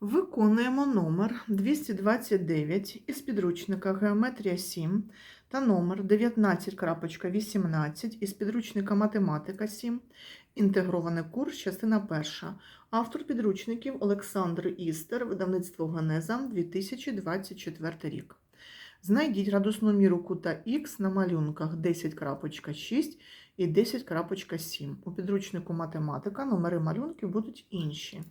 Виконуємо номер 229 із підручника Геометрія 7 та номер 19.18 із підручника Математика 7. Інтегрований курс, частина перша. Автор підручників Олександр Істер, видавництво Генеза, 2024 рік. Знайдіть градусну міру кута Х на малюнках 10.6 і 10.7. У підручнику математика номери малюнків будуть інші.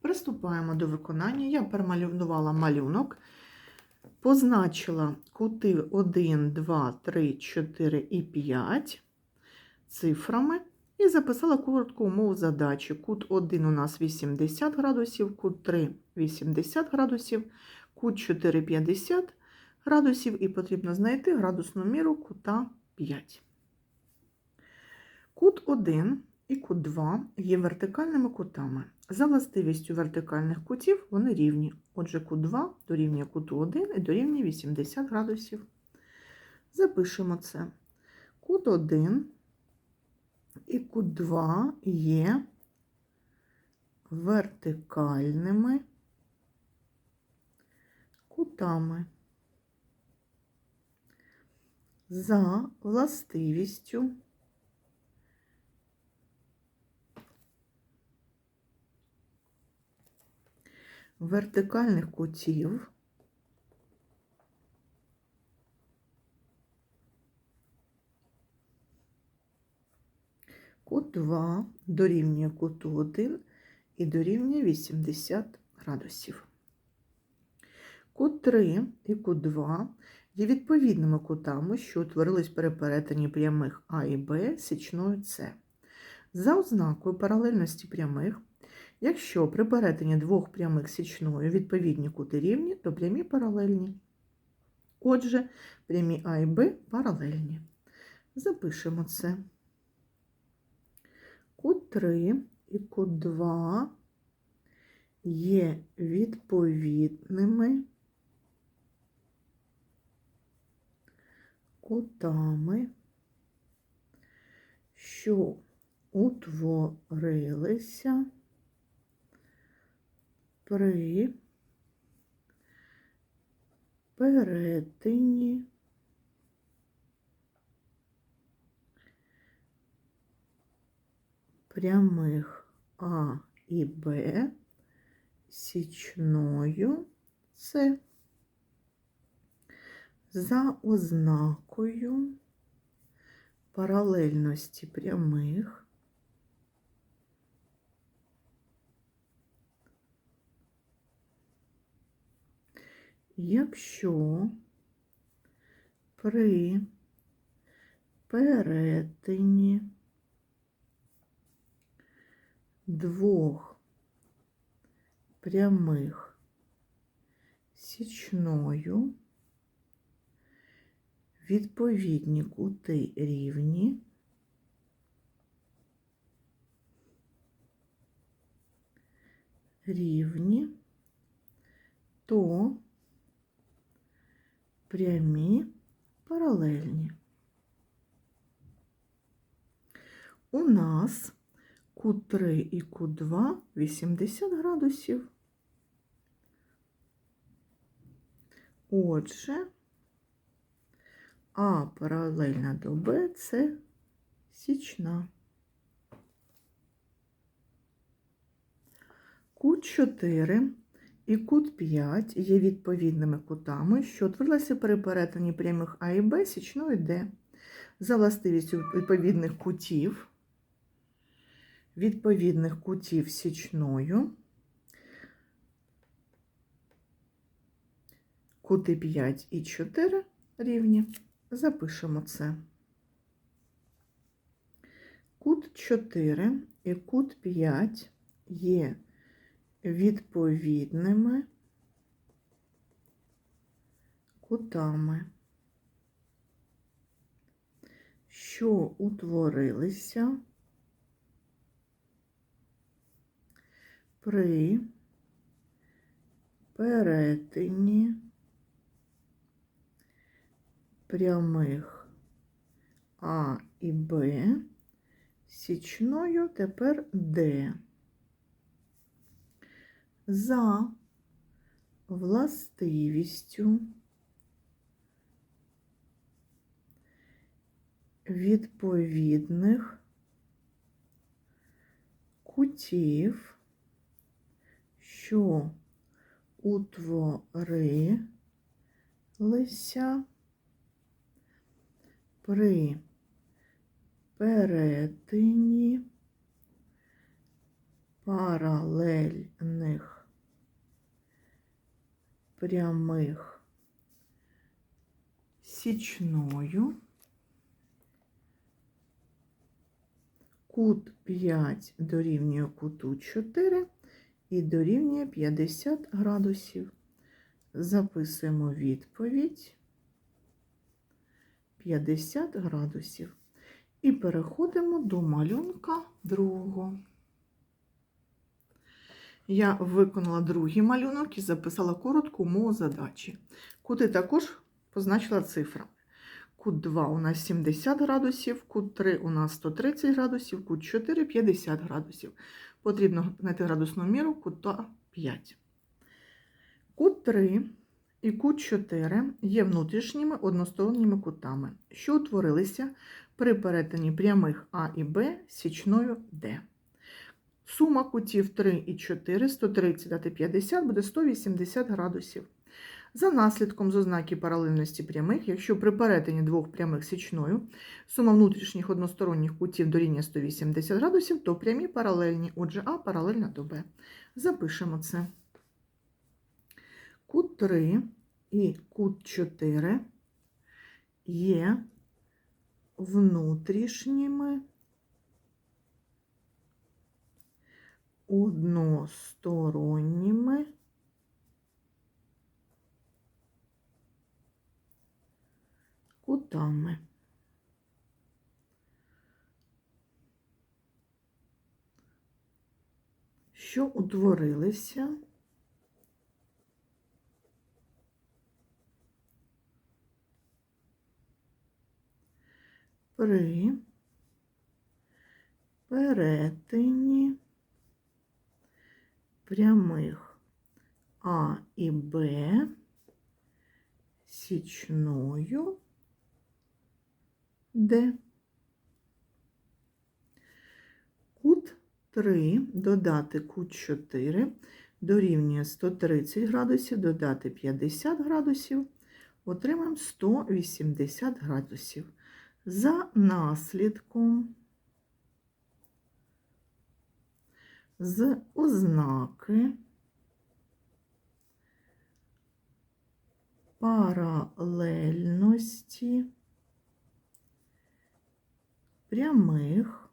Приступаємо до виконання. Я перемалювала малюнок, позначила кути 1, 2, 3, 4 і 5 цифрами і записала коротку умову задачі. Кут 1 у нас 80 градусів, кут 3 80 градусів, кут 4 50 градусів і потрібно знайти градусну міру кута 5. Кут 1 і кут 2 є вертикальними кутами. За властивістю вертикальних кутів вони рівні. Отже, кут 2 дорівнює куту 1 і дорівнює 80 градусів. Запишемо це. Кут 1 і кут 2 є вертикальними кутами. За властивістю вертикальних кутів кут 2 дорівнює куту 1 і дорівнює 80 градусів. Кут 3 і кут 2 є відповідними кутами, що утворились при перетині прямих А і Б січною С. За ознакою паралельності прямих Якщо при перетині двох прямих січною відповідні кути рівні, то прямі паралельні. Отже, прямі А і Б паралельні. Запишемо це. Кут 3 і кут 2 є відповідними кутами, що утворилися при перетині прямих А і Б січною С за ознакою паралельності прямих Якщо при перетині двох прямих січною відповідні кути рівні, рівні, то прямі паралельні. У нас кут 3 і кут 2 80 градусів. Отже, А паралельна до Б це січна. Кут 4 і кут 5 є відповідними кутами, що утворилися при перетині прямих А і Б січною Д. За властивістю відповідних кутів, відповідних кутів січною, кути 5 і 4 рівні. Запишемо це. Кут 4 і кут 5 є відповідними кутами, що утворилися при перетині прямих А і Б січною тепер Д. за властивістю відповідних кутів, що утворилися при перетині паралельних прямих січною. Кут 5 дорівнює куту 4 і дорівнює 50 градусів. Записуємо відповідь 50 градусів. І переходимо до малюнка другого. Я виконала другий малюнок і записала коротку умову задачі. Кути також позначила цифрами. Кут 2 у нас 70 градусів, кут 3 у нас 130 градусів, кут 4 50 градусів. Потрібно знайти градусну міру кута 5. Кут 3 і кут 4 є внутрішніми односторонніми кутами, що утворилися при перетині прямих А і Б січною Д. Сума кутів 3 і 4, 130 дати 50 буде 180 градусів. За наслідком з ознаки паралельності прямих, якщо при перетині двох прямих січною сума внутрішніх односторонніх кутів дорівнює 180 градусів, то прямі паралельні, отже, А паралельна до Б. Запишемо це. Кут 3 і кут 4 є внутрішніми односторонніми. Кутами. Що утворилися? При перетині прямих А і Б січною Д. Кут 3 додати кут 4 дорівнює 130 градусів, додати 50 градусів, отримаємо 180 градусів. За наслідком з ознаки паралельності прямих,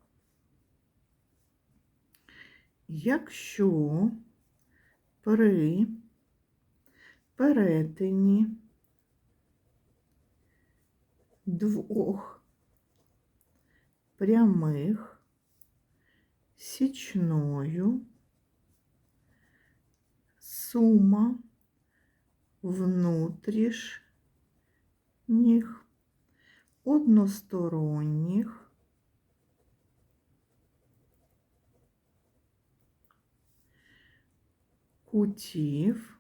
якщо при перетині двох прямих січною. Сума внутрішніх односторонніх кутів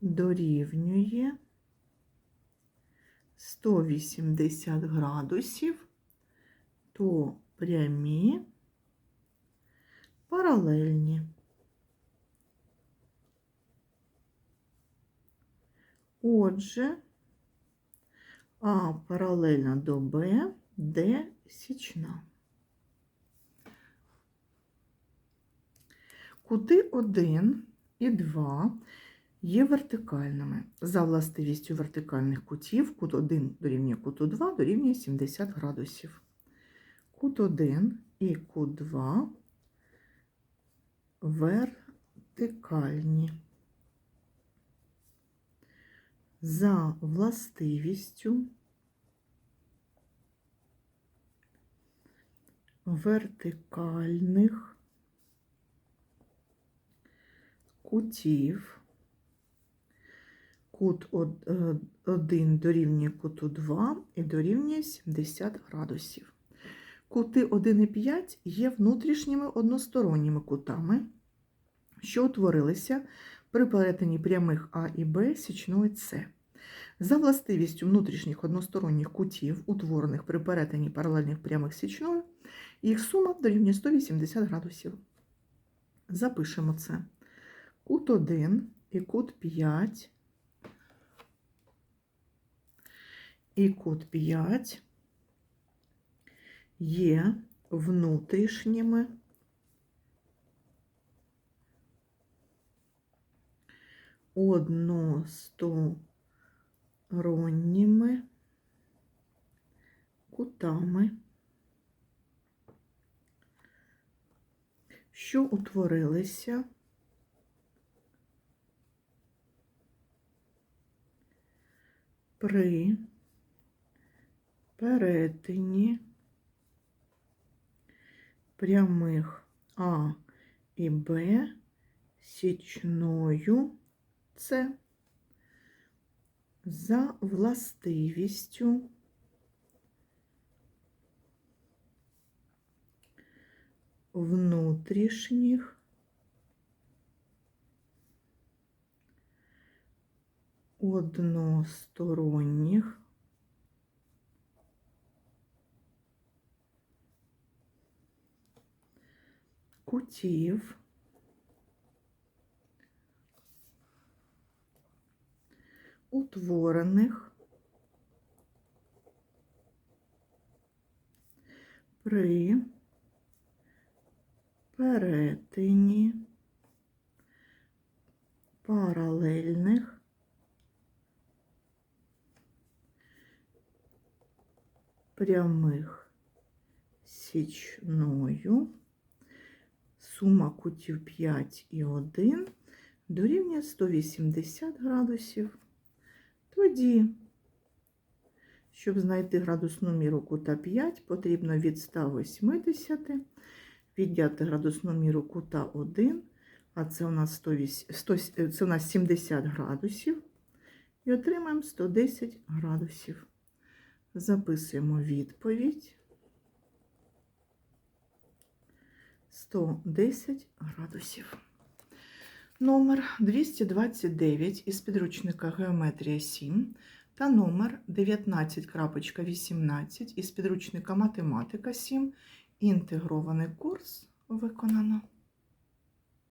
дорівнює 180 градусів, то прямі паралельні. Отже, А паралельна до Б, Д січна. Кути 1 і 2 є вертикальними. За властивістю вертикальних кутів кут 1 дорівнює куту 2 дорівнює 70 градусів. Кут 1 і кут 2 вертикальні. За властивістю вертикальних кутів кут 1 дорівнює куту 2 і дорівнює 70 градусів. Кути 1 і 5 є внутрішніми односторонніми кутами, що утворилися при перетині прямих А і Б січною С. За властивістю внутрішніх односторонніх кутів, утворених при перетині паралельних прямих січною, їх сума дорівнює 180 градусів. Запишемо це. Кут 1 і кут 5. І кут 5 є внутрішніми. Односторонніми кутами, що утворилися? При перетині прямих А і Б січною С за властивістю внутрішніх односторонніх кутів. Утворених. При перетині. Паралельних. Прямих січною сума кутів 5 і 1 дорівнює 180 градусів. Тоді, щоб знайти градусну міру кута 5, потрібно від 180 відняти градусну міру кута 1, а це у нас, 108, 100, це у нас 70 градусів, і отримаємо 110 градусів. Записуємо відповідь. 110 градусів. Номер 229 із підручника Геометрія 7 та номер 19.18 із підручника Математика 7. Інтегрований курс виконано.